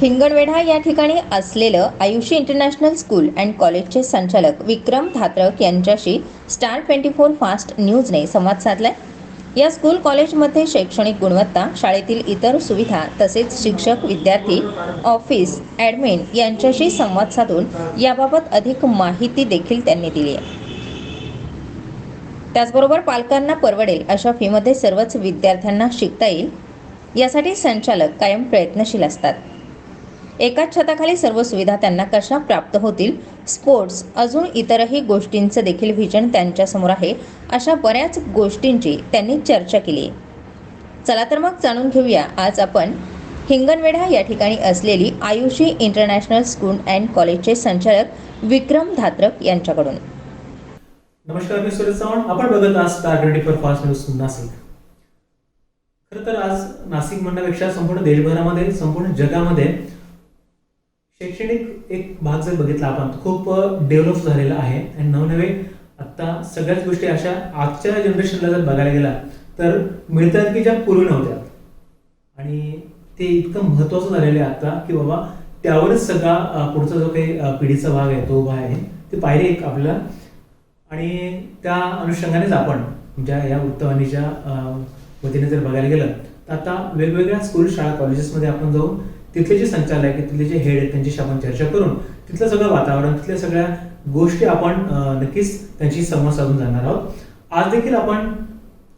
हिंगणवेढा या ठिकाणी असलेलं आयुषी इंटरनॅशनल स्कूल अँड कॉलेजचे संचालक विक्रम धात्रक यांच्याशी स्टार ट्वेंटी फोर फास्ट न्यूजने संवाद साधलाय. या स्कूल कॉलेजमध्ये शैक्षणिक गुणवत्ता शाळेतील इतर सुविधा तसेच शिक्षक विद्यार्थी ऑफिस ॲडमिन यांच्याशी संवाद साधून याबाबत अधिक माहिती देखील त्यांनी दिली आहे. त्याचबरोबर पालकांना परवडेल अशा फीमध्ये सर्वच विद्यार्थ्यांना शिकता येईल यासाठी संचालक कायम प्रयत्नशील असतात. एकाच छताखाली सर्व सुविधा त्यांना कशा प्राप्त होतील? स्पोर्ट्स अजून इतरही गोष्टींचं देखील व्हिजन त्यांच्यासमोर आहे. अशा बऱ्याच गोष्टींची त्यांनी चर्चा केली. चला तर मग जाणून घेऊया. आज आपण हिंगणवेढा या ठिकाणी असलेली आयुषी इंटरनॅशनल स्कूल अँड कॉलेजचे संचालक विक्रम धात्रक यांच्याकडून. नमस्कार मी सुरेश चव्हाण. आपण बघत आज star twenty four fast news Nashik. खरं तर आज नाशिक म्हणण्यापेक्षा संपूर्ण देशभरामध्ये संपूर्ण जगामध्ये शैक्षणिक एक भाग जर बघितला आपण खूप डेव्हलप झालेला आहे. आणि नवनवे आता सगळ्याच गोष्टी अशा आजच्या जनरेशनला जर बघायला गेला तर मिळतात की ज्या पूर्वी नव्हत्या आणि ते इतकं महत्वाचं झालेलं आहे आता की बाबा त्यावरच सगळा पुढचा जो काही पिढीचा भाग आहे तो उभा आहे ते पाहिले एक आपल्याला. आणि त्या अनुषंगानेच आपण ज्या या वृत्तवाहिनीच्या वतीने जर बघायला गेलं तर आता वेगवेगळ्या स्कूल शाळा कॉलेजेसमध्ये आपण जाऊन तिथले जे संचालक आहेत तिथले जे हेड आहेत त्यांच्याशी आपण चर्चा करून तिथलं सगळं वातावरण तिथल्या सगळ्या गोष्टी आपण नक्कीच त्यांची संवाद साधून जाणार आहोत. आज देखील आपण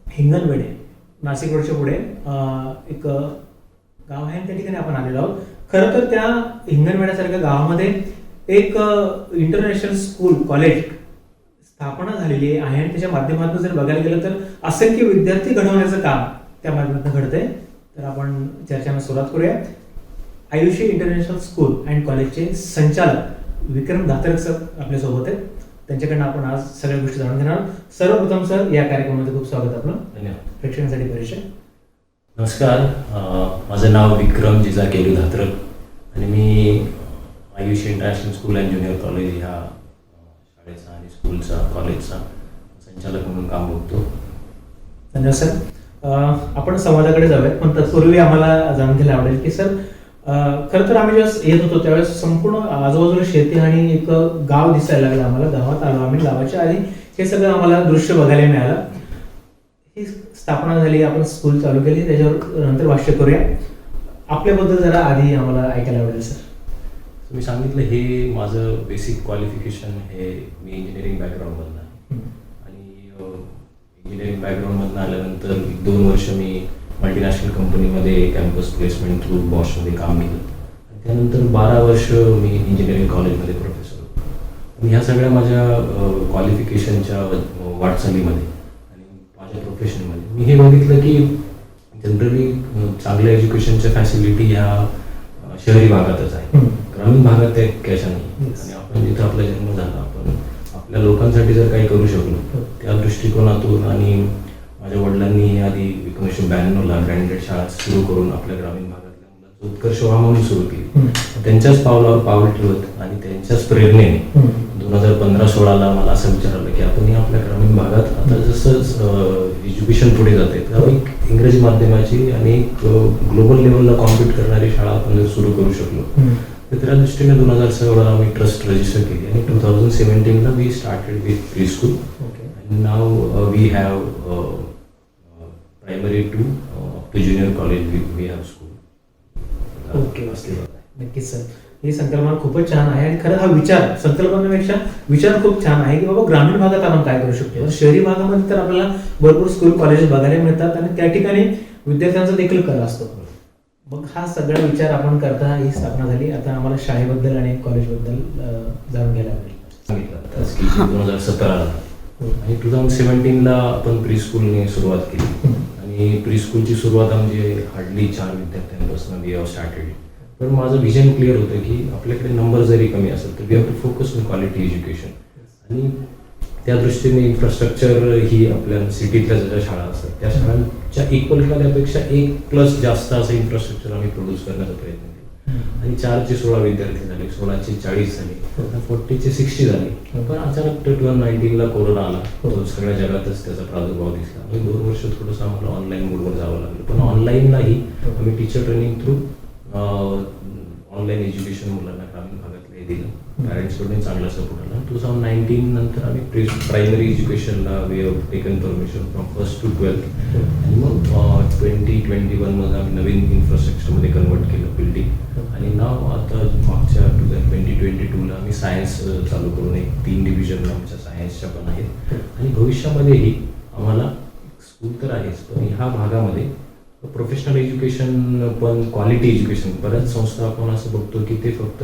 हिंगणवेडे नाशिक रोडच्या पुढे एक गाव आहे त्या ठिकाणी आपण आलेलो आहोत. खरं तर त्या हिंगणवेड्यासारख्या गावामध्ये एक इंटरनॅशनल स्कूल कॉलेज स्थापना झालेली आहे आणि त्याच्या माध्यमातून जर बघायला गेलं तर असंख्य विद्यार्थी घडवण्याचं काम त्या माध्यमातून घडतंय. तर आपण चर्चेला सुरुवात करूया. आयुषी इंटरनॅशनल स्कूल अँड कॉलेजचे संचालक विक्रम दातरक सर आपल्यासोबत आहेत. त्यांच्याकडनं आपण आज सगळ्या गोष्टी जाणून घेणार आहोत. सर्वप्रथम सर या कार्यक्रमामध्ये खूप स्वागत आपलं. धन्यवाद. प्रेक्षकांसाठी परिचय. नमस्कार. माझं नाव विक्रम जिजा केलू धात्रक आणि मी Ayush international school and junior college ह्या शाळेचा आणि स्कूलचा कॉलेजचा संचालक म्हणून काम बघतो. धन्यवाद सर. आपण संवादाकडे जाऊयात पण तत्पूर्वी आम्हाला जाणून घ्यायला आवडेल की सर खरं तर आम्ही जेव्हा येत होतो त्यावेळेस संपूर्ण आजूबाजूला शेती आणि एक गाव दिसायला लागलं आम्हाला गावात आलो आम्ही गावाच्या आधी. हे सगळं आम्हाला दृश्य बघायला मिळालं. ही स्थापना झाली आपण स्कूल चालू केली त्याच्यावर नंतर भाष्य करूया. आपल्याबद्दल जरा आधी आम्हाला ऐकायला आवडेल सर मी सांगितलं हे माझं बेसिक क्वालिफिकेशन हे मी इंजिनिअरिंग बॅकग्राऊंडमधनं आहे आणि इंजिनिअरिंग बॅकग्राऊंडमधनं आल्यानंतर दोन वर्ष मी मल्टीनॅशनल कंपनीमध्ये कॅम्पस प्लेसमेंट थ्रू बॉशमध्ये काम केलं त्यानंतर बारा वर्ष मी इंजिनिअरिंग कॉलेजमध्ये प्रोफेसर होतो आणि ह्या सगळ्या माझ्या क्वालिफिकेशनच्या वाटचालीमध्ये आणि माझ्या प्रोफेशनमध्ये मी हे बघितलं की जनरली चांगल्या एज्युकेशनच्या फॅसिलिटी ह्या शहरी भागातच आहे. ग्रामीण भागात त्या कॅशा नाही. आणि आपण जिथं आपला जन्म झाला आपण आपल्या लोकांसाठी जर काही करू शकलो हो. त्या दृष्टिकोनातून आणि माझ्या वडिलांनी आधी एकोणीसशे ब्याण्णवला ग्रँडेड शाळा सुरू करून आपल्या ग्रामीण भागातल्या मुलांचं उत्कर्ष व्हा म्हणून सुरू केली. त्यांच्याच पावलावर पाऊल ठेवत आणि त्यांच्याच प्रेरणेने. दोन हजार पंधरा सोळाला मला असं विचारलं की आपण या आपल्या ग्रामीण भागात आता जसं एज्युकेशन पुढे जाते तर एक इंग्रजी माध्यमाची आणि एक ग्लोबल लेवलला कॉम्पिट करणारी शाळा आपण जर सुरू करू शकलो. तर त्या दृष्टीने दोन हजार सोळाला आम्ही ट्रस्ट रजिस्टर केली आणि two thousand सेवन्टीनला we started with pre school now we have primary to to junior college we have school okay नक्कीच सर ही संकल्पना खूपच छान आहे आणि खरं हा विचार संकल्पनेपेक्षा विचार खूप छान आहे की बाबा ग्रामीण भागात आपण काय करू शकतो? शहरी भागामध्ये तर आपल्याला भरपूर स्कूल कॉलेजेस बघायला मिळतात आणि त्या ठिकाणी विद्यार्थ्यांचा देखील कल असतो. मग हा सगळा विचार आपण करता ही स्थापना झाली. आता आम्हाला शाळेबद्दल आणि कॉलेजबद्दल जाणून घ्यायला आवडेल दोन हजार सतराला. हो. आणि टू थाउजंड सेवन्टीनला आपण प्री स्कूलने सुरुवात केली. आणि प्रीस्कूलची सुरुवात म्हणजे हार्डली चार विद्यार्थ्यांपासून वी हॅव स्टार्टेड पण माझं विजन क्लिअर होतं की आपल्याकडे नंबर जरी कमी असेल तर we have to focus on quality education आणि त्या दृष्टीने इन्फ्रास्ट्रक्चर ही आपल्या सिटीतल्या ज्या शाळा असतात त्या शाळांच्या इक्वल किंवा त्यापेक्षा एक प्लस जास्त असं इन्फ्रास्ट्रक्चर आम्ही प्रोड्यूस करण्याचा प्रयत्न केला. आणि चारचे सोळा विद्यार्थी झाले सोळाचे चाळीस झाले फोर्टीचे सिक्स्टी झाले. पण अचानक टू थाउजंड नाईन्टीनला कोरोना आला. सगळ्या जगातच त्याचा प्रादुर्भाव दिसला. दोन वर्ष थोडंसं आम्हाला ऑनलाईन मोडवर जावं लागलं. पण ऑनलाईनलाही आम्ही teacher training through online education मुलांना काम भागातलं दिलं पॅरेंट्सकडून चांगला सपोर्ट आला. टू थाउजंड नाईन्टीन नंतर आम्ही pre primary एज्युकेशनला we have taken permission from first to twelfth आणि मग ट्वेंटी ट्वेंटी वनमध्ये आम्ही नवीन इन्फ्रास्ट्रक्चरमध्ये कन्वर्ट केलं बिल्डिंग आणि नाव आता मागच्या टू थाउजंड ट्वेंटी ट्वेंटी टूला आम्ही सायन्स चालू करून एक तीन डिव्हिजन आमच्या सायन्सच्या पण आहेत. आणि भविष्यामध्येही आम्हाला स्कूल तर आहेच पण ह्या भागामध्ये प्रोफेशनल एज्युकेशन पण क्वालिटी एज्युकेशन बऱ्याच संस्था आपण असं बघतो की ते फक्त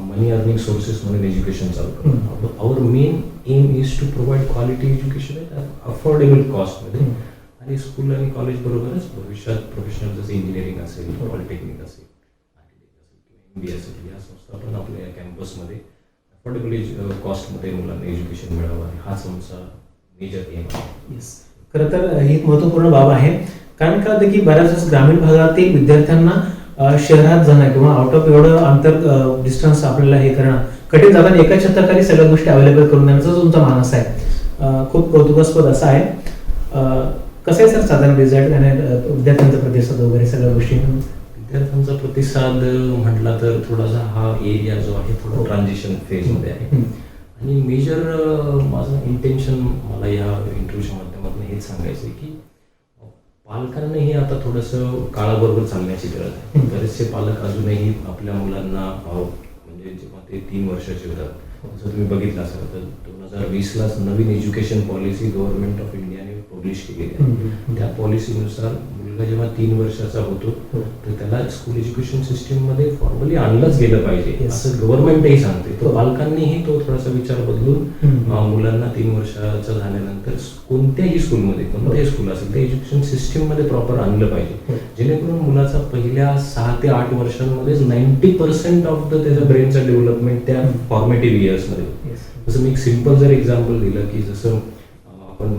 मनी अर्निंग सोर्सेस म्हणून एज्युकेशन चालू करतात. Our main aim is to provide quality education at affordable कॉस्टमध्ये आणि स्कूल आणि कॉलेज बरोबरच भविष्यात प्रोफेशनल जसं इंजिनिअरिंग असेल पॉलिटेक्निक असेल आर्किटेक्ट असेल किंवा एम बी असेल या संस्था पण आपल्या कॅम्पसमध्ये अफोर्डेबल कॉस्टमध्ये मुलांना एज्युकेशन मिळावं हाच आमचा मेजर एम आहे. येस खरं तर ही एक महत्त्वपूर्ण बाब आहे. कारण होतं की बऱ्याच ग्रामीण भागातील विद्यार्थ्यांना शहरात जाणं किंवा आउट ऑफ एवढं अंतर डिस्टन्स आपल्याला हे करणं कठीण जातं आणि एका छताखाली सगळ्या गोष्टी अवेलेबल करून देण्याचा तुमचा मानस आहे. खूप कौतुकास्पद असा आहे. कसं आहे सर साधारण रिझल्ट आणि विद्यार्थ्यांचा प्रतिसाद वगैरे सगळ्या गोष्टी? विद्यार्थ्यांचा प्रतिसाद म्हटला तर थोडासा हा एरिया जो आहे थोडा ट्रान्झिशन फेजमध्ये आहे. आणि मेजर माझं इंटेन्शन मला या इंटरव्ह्यूच्या माध्यमातून हेच सांगायचं आहे की पालकांनाही आता थोडंसं काळाबरोबर चालण्याची गरज आहे. बरेचसे पालक अजूनही आपल्या मुलांना म्हणजे जेव्हा ते तीन वर्षाचे होतात जर तुम्ही बघितलं असेल तर दोन हजार वीसलाच नवीन एज्युकेशन पॉलिसी गव्हर्नमेंट ऑफ इंडियाने पब्लिश केलेली आहे. त्या पॉलिसीनुसार मुलगा जेव्हा तीन वर्षाचा होतो हो. तर त्याला स्कूल एज्युकेशन सिस्टीममध्ये फॉर्मली आणलंच गेलं पाहिजे. असं गव्हर्नमेंटही सांगते हो. तर पालकांनीही तो थोडासा विचार बदलून मुलांना तीन वर्षाचं झाल्यानंतर कोणत्याही स्कूलमध्ये कोणत्याही स्कूल असेल त्या एज्युकेशन सिस्टीममध्ये प्रॉपर आणलं पाहिजे हो. जेणेकरून मुलाचा पहिल्या सहा ते आठ वर्षांमध्येच नाईन्टी पर्सेंट ऑफ द त्याच्या ब्रेनचा डेव्हलपमेंट त्या फॉर्मेटिव्ह इयर्समध्ये. जसं मी एक सिंपल जर एक्झाम्पल दिलं की जसं आपण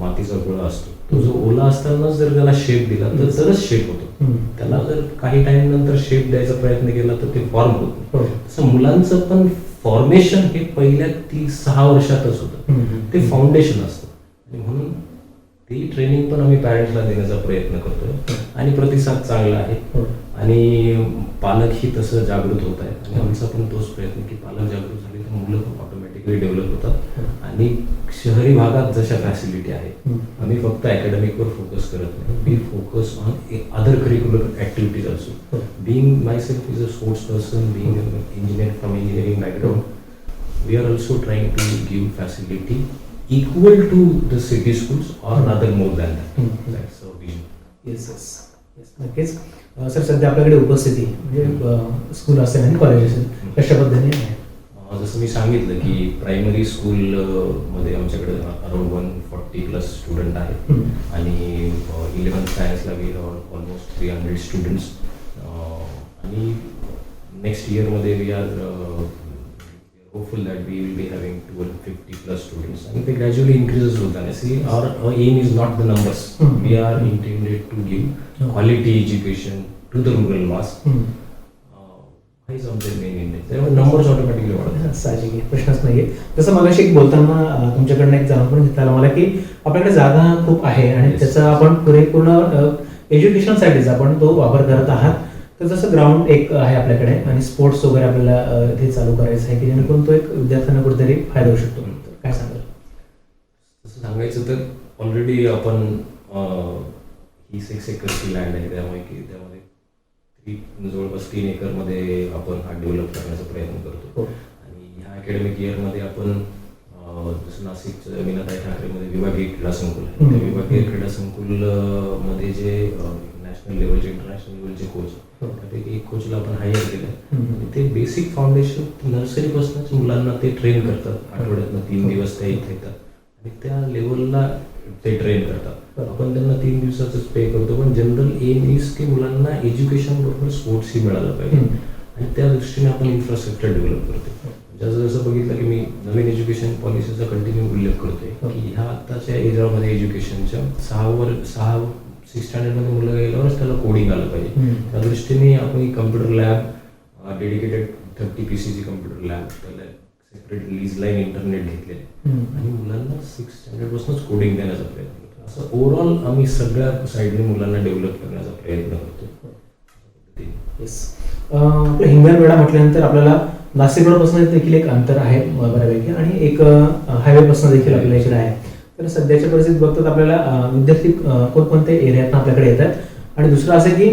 मातीचा गोळा असतो तो जो ओला असतानाच जर त्याला शेप दिला तर तरच शेप होतो. त्याला जर काही टाइम नंतर शेप द्यायचा प्रयत्न केला तर ते फॉर्म होत हो. तसं मुलांचं पण फॉर्मेशन हे पहिल्या ती सहा वर्षातच होतं. ते फाउंडेशन असतं. आणि म्हणून ती ट्रेनिंग पण आम्ही पॅरेंट्सला देण्याचा प्रयत्न करतोय. आणि प्रतिसाद चांगला आहे. हो. आणि पालकही तसं जागृत होत आहेत. आणि आमचा पण तोच प्रयत्न की पालक जागृत झाले तर मुलं ऑटोमॅटिकली डेव्हलप होतात आणि शहरी भागात जशा फॅसिलिटी आहेत. आम्ही फक्त अकॅडमिकवर फोकस करत नाही we focus on other curricular activities हो. Also being myself is a sports person being engineer from engineering background to give facility equal to the city schools or rather more than that. Hmm. That's our vision. Yes yes yes नक्कीच sir सध्या आपल्याकडे उपस्थिती म्हणजे school असेल आणि college असेल कशा पद्धतीने जसं मी सांगितलं की प्रायमरी स्कूल मध्ये आमच्याकडे around one forty plus student आहेत. आणि eleventh सायन्सला we almost three hundred students आणि नेक्स्ट इयरमध्ये we are hopeful that we will be having two fifty plus students आणि ते ग्रॅज्युअली इन्क्रीजेस होताना see our aim is not the numbers. We are intended to give quality education to the rural mass hmm. हेच आमचे main index त्यामुळे numbers automatically साहजिक प्रश्नच नाही जसं मगाशी एक बोलताना तुमच्याकडनं एक जाणून पण घेतला मला की आपल्याकडे जागा खूप आहे आणि. त्याचा आपण पुरेपूर्ण एज्युकेशनसाठीच आपण तो वापर करत आहात. तर जसं ग्राउंड एक आहे आपल्याकडे आणि स्पोर्ट्स वगैरे आपल्याला इथे चालू करायचं आहे की जेणेकरून तो एक विद्यार्थ्यांना कुठेतरी फायदा होऊ शकतो. काय सांगाल? तसं सांगायचं तर ऑलरेडी आपण ही सिक्स एकरची लँड आहे. त्यामुळे की त्यामध्ये ती जवळपास तीन एकरमध्ये आपण हा डेव्हलप करण्याचा प्रयत्न करतो. हो. आणि ह्या अकॅडमिक इयरमध्ये आपण जसं नाशिकचं मीनाताई ठाकरेमध्ये विभागीय क्रीडा संकुल आहे. विभागीय क्रीडा संकुलमध्ये जे नॅशनल लेवलचे इंटरनॅशनल लेवलचे कोच हो. त्यापैकी एक कोचला आपण हायर केलं. ते बेसिक फाउंडेशन नर्सरीपासूनच मुलांना ते ट्रेन करतात. आठवड्यातनं तीन दिवस त्या इथे येतात. आणि त्या लेवलला ते ट्रेन करतात. आपण त्यांना तीन दिवसाचंच पे करतो. पण जनरल एम इज की मुलांना एज्युकेशन बरोबर स्पोर्ट्सही मिळालं पाहिजे. आणि त्या दृष्टीने आपण इन्फ्रास्ट्रक्चर डेव्हलप करतो. जसं जसं बघितलं की मी नवीन एज्युकेशन पॉलिसीचा कंटिन्यू उल्लेख करतोय की ह्या आत्ताच्या एजमध्ये एज्युकेशनच्या सहा वर सहा सिक्स स्टँडर्डमध्ये मुलं गेल्यावरच त्याला कोडिंग आलं पाहिजे. त्या दृष्टीने आपण computer lab dedicated thirty P सीची कम्प्युटर लॅब त्याला सेपरेट लीज लाईन इंटरनेट घेतलेले. आणि मुलांना सिक्स स्टँडर्डपासूनच कोडिंग देण्याचा प्रयत्न. असं ओव्हरऑल आम्ही सगळ्या साईडने मुलांना डेव्हलप करण्याचा प्रयत्न करतो येस आपलं हिंगणवेढा म्हटल्यानंतर आपल्याला नाशिक रोडपासून देखील एक अंतर आहे बऱ्यापैकी. आणि एक हायवेपासून देखील आपल्याला इकडे आहे. तर सध्याच्या परिस्थितीत बघतात आपल्याला विद्यार्थी अ, कोणकोणत्या एरियातनं आपल्याकडे येतात. आणि दुसरं असं की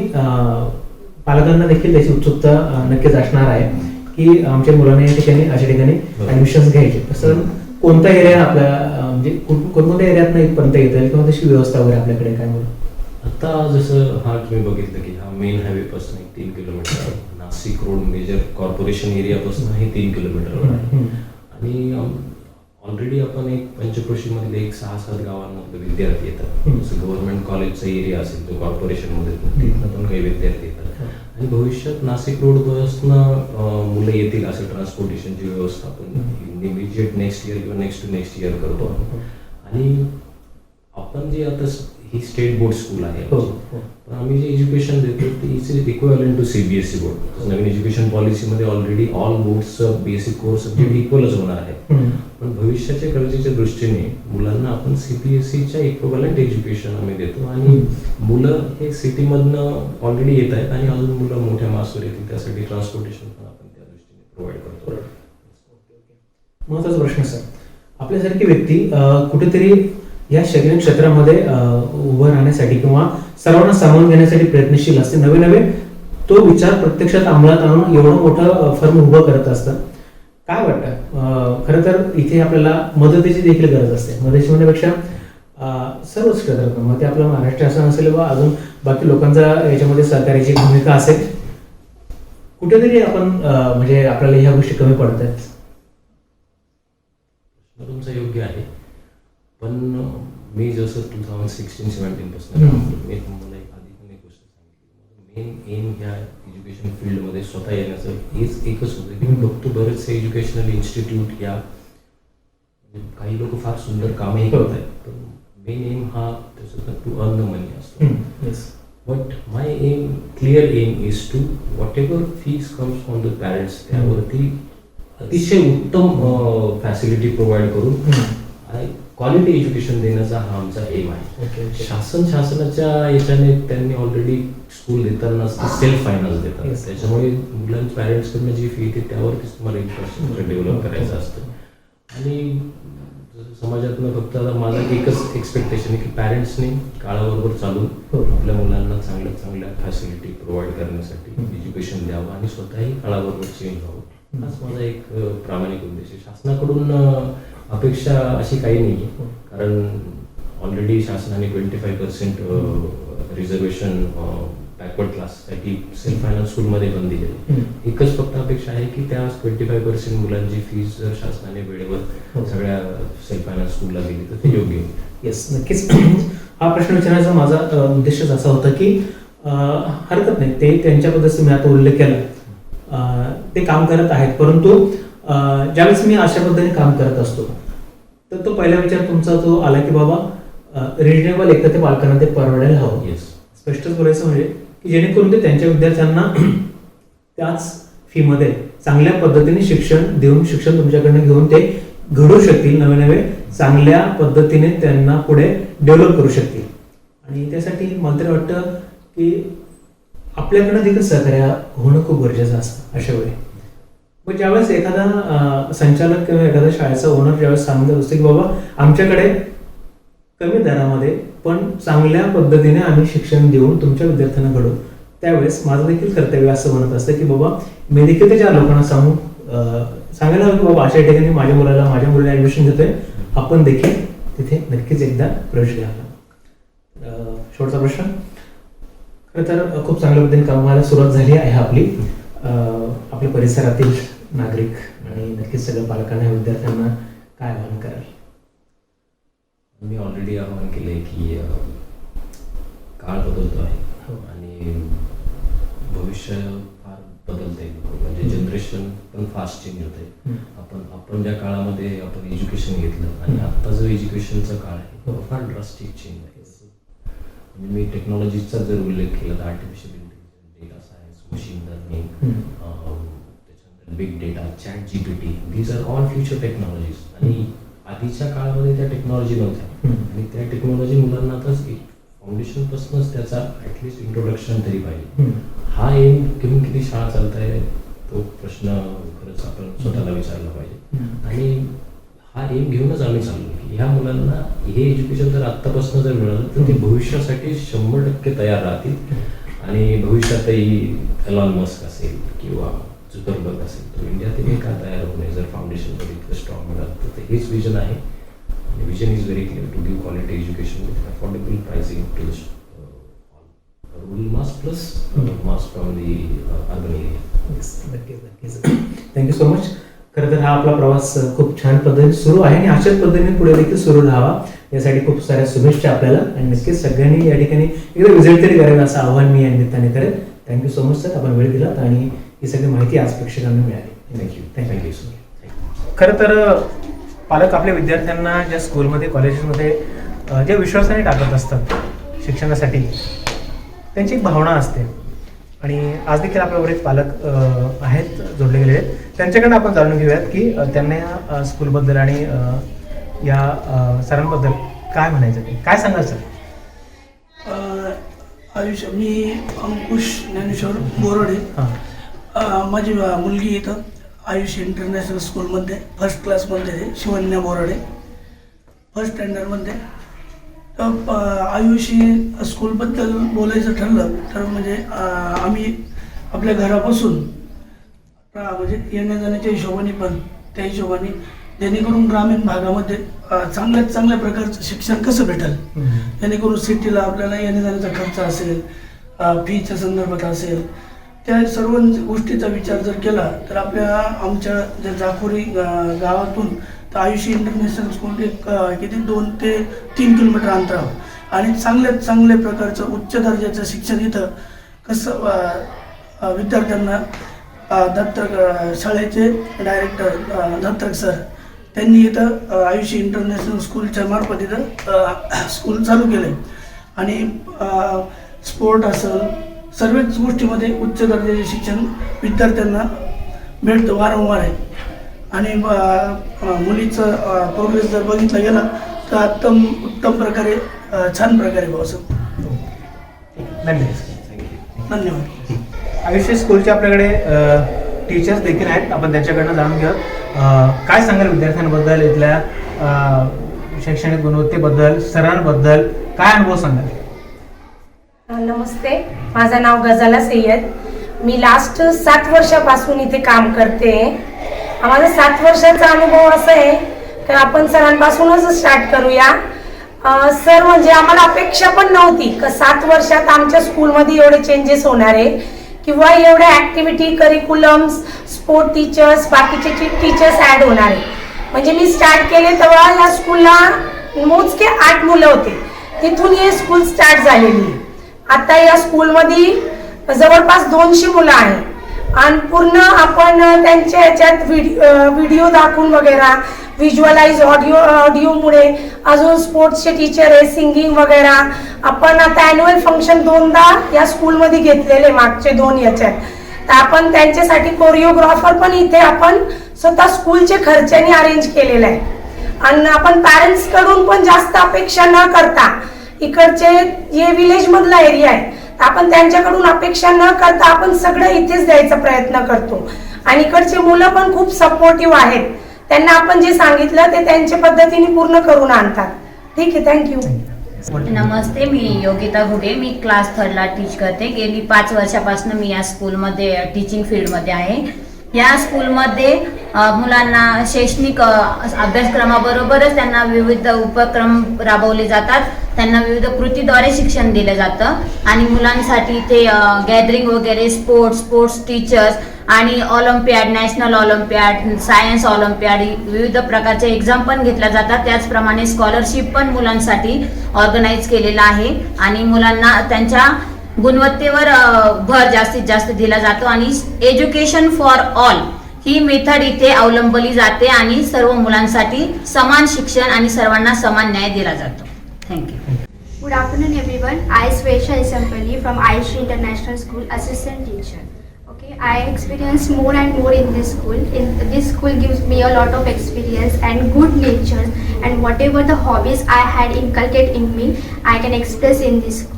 पालकांना देखील त्याची उत्सुकता नक्कीच असणार आहे की आमच्या मुलांना या ठिकाणी अशा ठिकाणी बरोबर. ऍडमिशन्स घ्यायचे. तसं कोणता एरिया आपल्या म्हणजे कोण- कोणकोणत्या एरियातनं इथपर्यंत येता येईल किंवा तशी व्यवस्था वगैरे आपल्याकडे काय म्हणून? आता जसं हा तुम्ही बघितलं की हा मेन हायवे पासून एक तीन kilometre Nashik road major corporation एरियापासून हे तीन किलोमीटरवर आहे. हम्म. आणि ऑलरेडी आपण एक पंचक्रोशीमधले एक सहा सात गावांमधले विद्यार्थी येतात. जसं गव्हर्नमेंट कॉलेजचा एरिया असेल तो कॉर्पोरेशनमध्ये तिथनं पण काही विद्यार्थी येतात. आणि भविष्यात नाशिक रोड बसनं मुलं येतील असं ट्रान्सपोर्टेशनची व्यवस्था आपण इमिजिएट नेक्स्ट इयर किंवा नेक्स्ट टू नेक्स्ट इयर करतो आणि आपण जे आता ही स्टेट बोर्ड स्कूल आहे. हो आमची. हो. पण आम्ही जे एज्युकेशन देतो ते is equal to CBSE board Naveen education पॉलिसीमध्ये already all boards basic course subject इक्वलच होणार आहे. पण भविष्याच्या गरजेच्या दृष्टीने मुलांना आपण सीबीएसईच्या इक्वलंट एज्युकेशन आम्ही देतो. आणि मुलं हे सिटीमधनं ऑलरेडी येत आहेत आणि अजून मुलं मोठ्या मासवर येतील. त्यासाठी ट्रान्सपोर्टेशन पण आपण त्या दृष्टीने प्रोव्हाइड करतो. महत्त्वाचा प्रश्न सर. आपल्यासारखी व्यक्ती कुठेतरी या शैक्षणिक क्षेत्रामध्ये उभं राहण्यासाठी किंवा सर्वांना सामावून घेण्यासाठी प्रयत्नशील असते. नवे नवे तो विचार प्रत्यक्षात अंमलात आणून एवढं मोठं फर्म उभं करत असतं. काय वाटतं? खर खरं तर इथे आपल्याला मदतीची देखील गरज असते. मदतीची म्हणण्यापेक्षा सर्वच क्षेत्रात मग ते आपलं महाराष्ट्र असं असेल वा अजून बाकी लोकांचा याच्यामध्ये सहकार्याची भूमिका असेल कुठेतरी आपण म्हणजे आपल्याला ह्या गोष्टी कमी पडत आहेत तुमचा योग्य आहे. पण मी जसं टू थाउजंड सिक्स्टीन सेवन्टीन पासून हम्म. काम करतो, मी तुम्हाला एक आधी पण एक गोष्ट सांगितली. मेन एम ह्या एज्युकेशन फील्डमध्ये स्वतः येण्याचं हेच एकच होतं की मी बघतो बरेचसे एज्युकेशनल इन्स्टिट्यूट या म्हणजे काही लोक फार सुंदर कामही करत आहेत पण मेन एम हा त्याचा टू अर्न द मनी असतो but my aim clear aim is to whatever fees comes from the parents त्यावरती अतिशय उत्तम फॅसिलिटी प्रोव्हाइड करून क्वालिटी एज्युकेशन देण्याचा हा आमचा एम आहे शासन शासनाच्या याच्याने त्यांनी ऑलरेडी स्कूल देताना सेल्फ फायनान्स देतात. त्याच्यामुळे मुलांच्या पॅरेंट्सकडनं जी फी येते त्यावरतीच तुम्हाला इन्फ्रास्ट्रक्चर डेव्हलप करायचं असतं आणि समाजातनं फक्त आता माझा एकच एक्सपेक्टेशन आहे की पॅरेंट्सनी काळाबरोबर चालून हो. आपल्या मुलांना चांगल्या चांगल्या फॅसिलिटी प्रोव्हाइड करण्यासाठी. एज्युकेशन द्यावं आणि स्वतःही काळाबरोबर चेंज व्हावं. हाच माझा एक प्रामाणिक उद्देश आहे. शासनाकडून अपेक्षा अशी काही नाही हो. कारण ऑलरेडी शासनाने twenty five percent reservation backward क्लाससाठी सेल्फ फायनान्स स्कूलमध्ये पण दिलेली. एकच फक्त अपेक्षा आहे की त्या ट्वेंटी फाय पर्सेंट मुलांची फीज जर शासनाने हो. वेळेवर सगळ्या सेल्फ फायनान्स स्कूलला दिली तर ते योग्य होईल. येस नक्कीच. हा प्रश्न विचारण्याचा माझा उद्देशच असा होता की हरकत नाही. ते त्यांच्याबद्दल तुम्ही आता उल्लेख केला. ते काम करत आहेत. परंतु ज्यावेळेस मी अशा पद्धतीने काम करत असतो तर तो पहिला विचार तुमचा तो आला की बाबा रिजनेबल एकतर ते पालकांना ते परवडायला हवं. येस स्पष्टच बोलायचं म्हणजे की जेणेकरून ते त्यांच्या विद्यार्थ्यांना त्याच फीमध्ये चांगल्या पद्धतीने शिक्षण देऊन शिक्षण तुमच्याकडनं घेऊन ते घडू शकतील नवे नवे चांगल्या पद्धतीने त्यांना पुढे डेव्हलप करू शकतील. आणि त्यासाठी मला तरी वाटतं की आपल्याकडं देखील सहकार्य होणं खूप गरजेचं असतं अशा वेळी. मग ज्यावेळेस एखादा संचालक किंवा एखाद्या शाळेचा ओनर ज्यावेळेस सांगत असतो की बाबा आमच्याकडे कमी दरामध्ये पण चांगल्या पद्धतीने आम्ही शिक्षण देऊन तुमच्या विद्यार्थ्यांना घडवू त्यावेळेस माझं देखील कर्तव्य असं म्हणत असतं की बाबा मी देखील त्याच्या लोकांना सांगू अं, सांगायला हवं की बाबा अशा ठिकाणी माझ्या मुलाला माझ्या मुलाला ॲडमिशन घेतोय आपण देखील तिथे नक्कीच एकदा प्रवेश घ्यावा. अं, शेवटचा प्रश्न. खरं तर खूप चांगल्या पद्धतीने कामाला सुरुवात झाली आहे आपली. आपल्या परिसरातील नागरिक आणि नक्कीच सगळ्या पालकांना विद्यार्थ्यांना काय आवाहन कराल? मी ऑलरेडी आवाहन केलंय की काळ बदलतो आहे. हो. आणि भविष्य फार बदलतंय. म्हणजे जनरेशन पण फास्ट चेंज होत. आपण आपण ज्या काळामध्ये आपण एज्युकेशन घेतलं आणि आता जो एज्युकेशनचा काळ आहे हो. तो फार ड्रास्टिक चेंज आहे. म्हणजे मी टेक्नॉलॉजीचा जर उल्लेख केला तर artificial intelligence data science machine learning. त्याच्यानंतर big data chat G P T these are all future technologies आणि आधीच्या काळामध्ये त्या टेक्नॉलॉजी नव्हत्या. आणि त्या टेक्नॉलॉजी मुलांना आता फाउंडेशनपासूनच त्याचा ॲटलिस्ट इंट्रोडक्शन तरी पाहिजे. हा एम घेऊन किती शाळा चालत आहे तो प्रश्न खरंच आपण स्वतःला विचारला पाहिजे आणि हा एम घेऊनच आम्ही चाललो. की ह्या मुलांना हे एज्युकेशन जर आत्तापासून जर मिळालं तर ते भविष्यासाठी शंभर टक्के तयार राहतील. आणि भविष्यातही एलॉन मस्क असेल किंवा जुकरबर्ग असेल तो इंडियातही का तयार होऊ नये? जर फाउंडेशन जर इतकं स्ट्रॉंग मिळालं तर ते हेच विजन आहे. Vision is very clear to give quality education with affordable pricing to rural mass plus mass from the urban area thank you so much खरं तर हा आपला प्रवास खूप छान पद्धतीने सुरू आहे आणि अशाच पद्धतीने पुढे देखील सुरू राहावा. यासाठी खूप साऱ्या शुभेच्छा आपल्याला आणि नक्कीच सगळ्यांनी या ठिकाणी एकदा विजिट तरी करावी असं आव्हान मी या निमित्ताने करेन थँक्यू सो मच सर आपण वेळ दिलात आणि ही सगळी माहिती आज प्रेक्षकांना मिळाली. थँक्यू थँक्यू सो मच खरं तर पालक आपल्या विद्यार्थ्यांना ज्या स्कूलमध्ये कॉलेजेसमध्ये ज्या विश्वासाने टाकत असतात शिक्षणासाठी त्यांची एक भावना असते. आणि आज देखील आपल्याबरोबर एक पालक आहेत जोडले गेलेले त्यांच्याकडनं आपण जाणून घेऊयात की त्यांना या स्कूलबद्दल आणि या सरांबद्दल काय म्हणायचं ते? काय सांगाल सर? आयुष्य मी अंकुश ज्ञानेश्वर बोरडे. हां. माझी मुलगी इथं आयुष इंटरनॅशनल स्कूलमध्ये फर्स्ट क्लासमध्ये शिवन्या बोराडे. फर्स्ट स्टँडर्डमध्ये आयुष स्कूलबद्दल बोलायचं ठरलं तर म्हणजे आम्ही आपल्या घरापासून म्हणजे येण्या जाण्याच्या हिशोबाने पण त्या हिशोबाने जेणेकरून ग्रामीण भागामध्ये अ, चांगल्यात चांगल्या प्रकारचं शिक्षण कसं भेटेल? जेणेकरून सिटीला आपल्याला येण्या जाण्याचा खर्च असेल फीच्या संदर्भात असेल त्या सर्व गोष्टीचा विचार जर केला तर आपल्या आमच्या ज्या जाखोरी गावातून तर आयुषी इंटरनॅशनल स्कूल एक किती? दोन ते तीन किलोमीटर अंतरावर. आणि चांगल्यात चांगल्या प्रकारचं उच्च दर्जाचं शिक्षण इथं कसं विद्यार्थ्यांना दत्तक शाळेचे डायरेक्टर दत्तक सर त्यांनी इथं आयुषी इंटरनॅशनल स्कूलच्या मार्फत इथं स्कूल चालू केलं आणि स्पोर्ट असेल सर्वच गोष्टीमध्ये उच्च दर्जाचे शिक्षण विद्यार्थ्यांना भेटतं वारंवार आहे. आणि मुलीचं प्रोग्रेस जर बघितला गेला तर उत्तम उत्तम प्रकारे छान प्रकारे भाऊ धन्यवाद. धन्यवाद. आयुष्य स्कूलचे आपल्याकडे टीचर्स देखील आहेत. आपण त्यांच्याकडनं जाणून घेऊ काय सांगाल विद्यार्थ्यांबद्दल इथल्या अ, शैक्षणिक गुणवत्तेबद्दल सरांबद्दल? काय अनुभव सांगाल? नमस्ते. माझं नाव गजाला सय्यद. मी लास्ट सात वर्षापासून इथे काम करते. माझा सात वर्षाचा अनुभव असा आहे तर आपण सरांपासूनच स्टार्ट करूया. सर म्हणजे आम्हाला अपेक्षा पण नव्हती का सात वर्षात आमच्या स्कूलमध्ये एवढे चेंजेस होणार आहे? किंवा एवढ्या ऍक्टिव्हिटी करिक्युलम्स स्पोर्ट टीचर्स बाकीचे टीचर्स ऍड होणार आहे? म्हणजे मी स्टार्ट केले तेव्हा या स्कूलला मोजके आठ मुलं होते. तिथून हे स्कूल स्टार्ट झालेली आहे. आता या स्कूलमध्ये जवळपास दोनशे मुलं आहेत. आणि पूर्ण आपण त्यांच्या ह्याच्यात व्हिडिओ व्हिडिओ दाखवून वगैरे व्हिज्युअलाइज ऑडिओ ऑडिओमुळे अजून स्पोर्ट्सचे टीचर आहे सिंगिंग वगैरे आपण आता अॅन्युअल फंक्शन दोनदा या स्कूलमध्ये घेतलेले मागचे दोन याच्यात. तर आपण त्यांच्यासाठी कोरिओग्राफर पण इथे आपण स्वतः स्कूलचे खर्चाने अरेंज केलेलं आहे. आणि आपण पॅरेंट्सकडून पण जास्त अपेक्षा न करता इकडचे जे विलेजमधला एरिया आहे आपण त्यांच्याकडून अपेक्षा न करता आपण सगळं इथेच द्यायचा प्रयत्न करतो. आणि इकडचे मुलं पण खूप सपोर्टिव्ह आहेत. त्यांना आपण जे सांगितलं ते त्यांच्या पद्धतीने पूर्ण करून आणतात. ठीक आहे थँक्यू नमस्ते मी योगिता घुगे. मी क्लास थर्डला टीच करते. गेली पाच वर्षापासून मी या स्कूलमध्ये टीचिंग फील्डमध्ये आहे. या स्कूलमध्ये मुलांना शैक्षणिक अभ्यासक्रमाबरोबरच त्यांना विविध उपक्रम राबवले जातात. त्यांना विविध कृतीद्वारे शिक्षण दिलं जातं. आणि मुलांसाठी ते गॅदरिंग वगैरे स्पोर्ट्स स्पोर्ट्स टीचर्स आणि olympiad national olympiad science olympiad विविध प्रकारचे एक्झाम पण घेतल्या जातात. त्याचप्रमाणे स्कॉलरशिप पण मुलांसाठी ऑर्गनाईज केलेला आहे. आणि मुलांना त्यांच्या गुणवत्तेवर भर जास्तीत जास्त दिला जातो. आणि एज्युकेशन फॉर ऑल ही मेथड इथे अवलंबली जाते आणि सर्व मुलांसाठी समान शिक्षण आणि सर्वांना समान न्याय दिला जातो. Thank you good afternoon everyone I Sweshali from Ayush international school assistant teacher okay I experience more and more in this school in this school give me a lot of experience and good nature and whatever the hobbies I had inculcate in me I can express in this school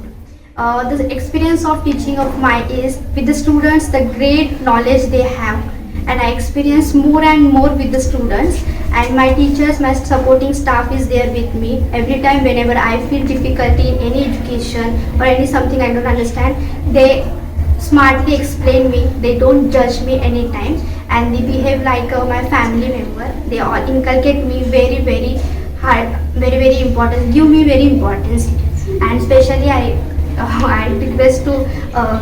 the experience of teaching of my is with the students the great knowledge they have and I experience more and more with the students. And my teachers my supporting staff is there with me every time whenever I feel difficulty in any education or any something I don't understand they smartly explain me. They don't judge me anytime. And they behave like uh, my family member. They all inculcate me very very hard very very important give me very importance. And especially i uh, i request to uh,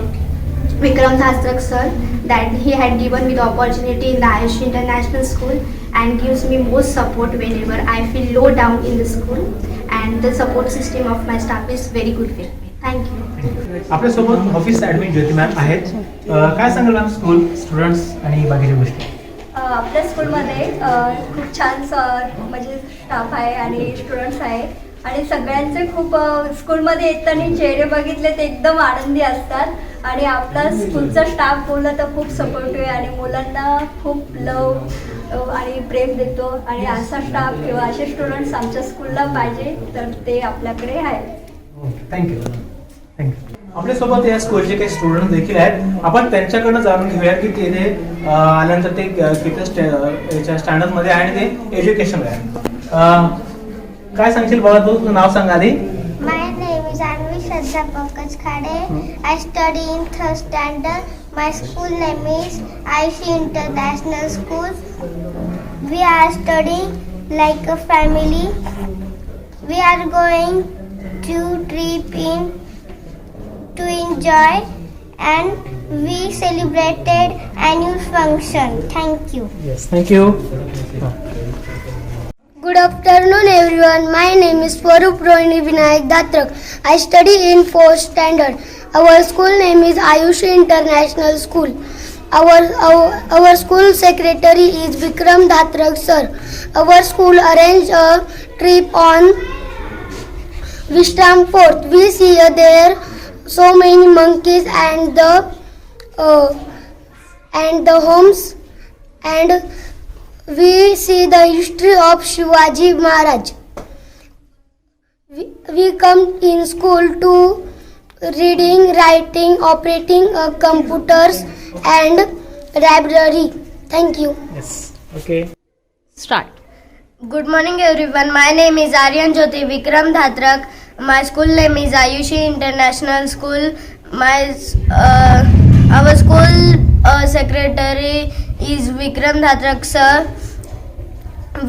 vikram Dhastrak sir that he had given me the opportunity in the ayush international school and gives me most support whenever i feel low down in the school and the support system of my staff is very good with me thank you आपल्यासोबत office admin Jyoti ma'am आहेत काय सांगाल ma'am school students आणि बाकीच्या गोष्टी आपल्या स्कूलमध्ये खूप छान स- म्हणजे स्टाफ आहे आणि स्टुडंट्स आहे आणि सगळ्यांचे खूप स्कूलमध्ये येताना चेहरे बघितले ते एकदम आनंदी असतात आणि आपला स्कूलचा स्टाफ बोललं तर खूप सपोर्टिव्ह आहे आणि मुलांना खूप लव आणि प्रेम देतो. आणि असा स्टाफ किंवा असे स्टुडंट्स आमच्या स्कूलला पाहिजे तर ते आपल्याकडे आहे थँक्यू थँक्यू आपल्यासोबत या स्कूलचे काही स्टुडंट देखील आहेत. आपण त्यांच्याकडनं जाणून घेऊया की ते आल्यानंतर ते किती याच्या स्टँडर्डमध्ये आहे आणि ते एज्युकेशन आहे काय सांगशील बाबा तू नाव सांगा आधी. Mr. Pankaj Khade. Hmm. I study in third standard. My school name is IC International School. We are studying like a family. We are going to trip in to enjoy and we celebrated annual function. Thank you. Yes, thank you. Good afternoon, everyone. My name is Swarup Rohini Vinayak Datrak. I study in fourth standard. Our school name is Ayush International School. Our, our, our school secretary is Vikram Datrak sir. Our school arranged a trip on Vishram Fort. We see there so many monkeys and the uh, and the homes and we see the history of Shivaji Maharaj. We, we come in school to reading, writing, operating uh, computers and library. Thank you. Yes okay start Good morning everyone. My name is Aryan Jyoti Vikram Dhatrak. My school name is Ayushi International School. My uh, our school uh, secretary is Vikram Dhatrak sir.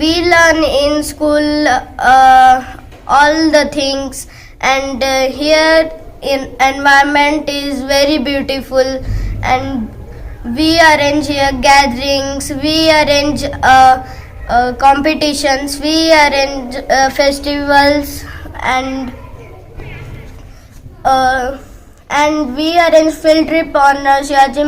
We learn in school uh, all the things and uh, here in environment is very beautiful and we arrange here gatherings we arrange uh, uh, competitions we arrange uh, festivals and uh, and we arrange field trip on uh, Shivaji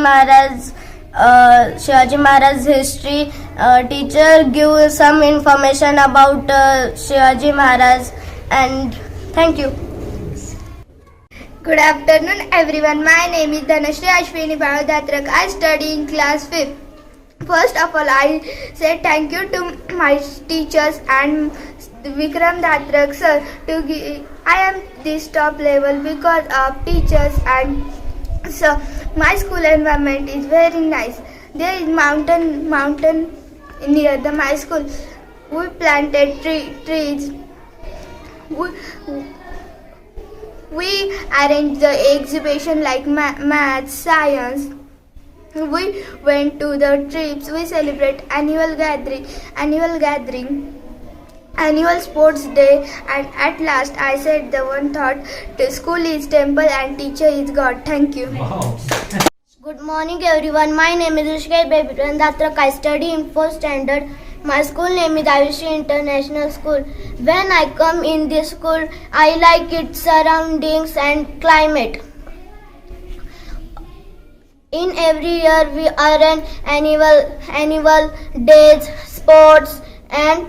uh, Shivaji Maharaj history uh, teacher give some information about uh, Shivaji Maharaj and thank you Good afternoon, everyone. My name is Dhanashri Ashwini Bhagatratrak. I study in class 5th. First of all, I say thank you to my teachers and Vikram Dhatrak sir to give. I am this top level because of teachers and so my school environment is very nice. There is mountain mountain near the my school. We planted tree, trees. We, we arrange the exhibition like ma- math, science. We went to the trips. We celebrate annual gathering, annual gathering, annual sports day, and at last I said the one thought: the school is temple and teacher is God. Thank you. Good morning, everyone. My name is Rishika Baby Datrak. I study in fourth standard. My school name is Ayushi International School. When I come in this school, I like its surroundings and climate. In every year, we arrange annual annual days, sports, and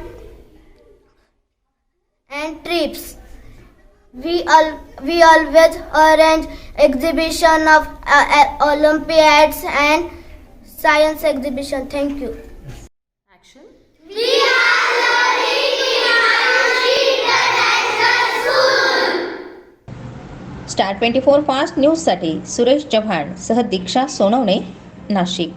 and trips. We all we always arrange exhibition of uh, uh, Olympiads and science exhibition. Thank you. Star twenty four fast न्यूजसाठी सुरेश चव्हाण सह दीक्षा सोनवणे नाशिक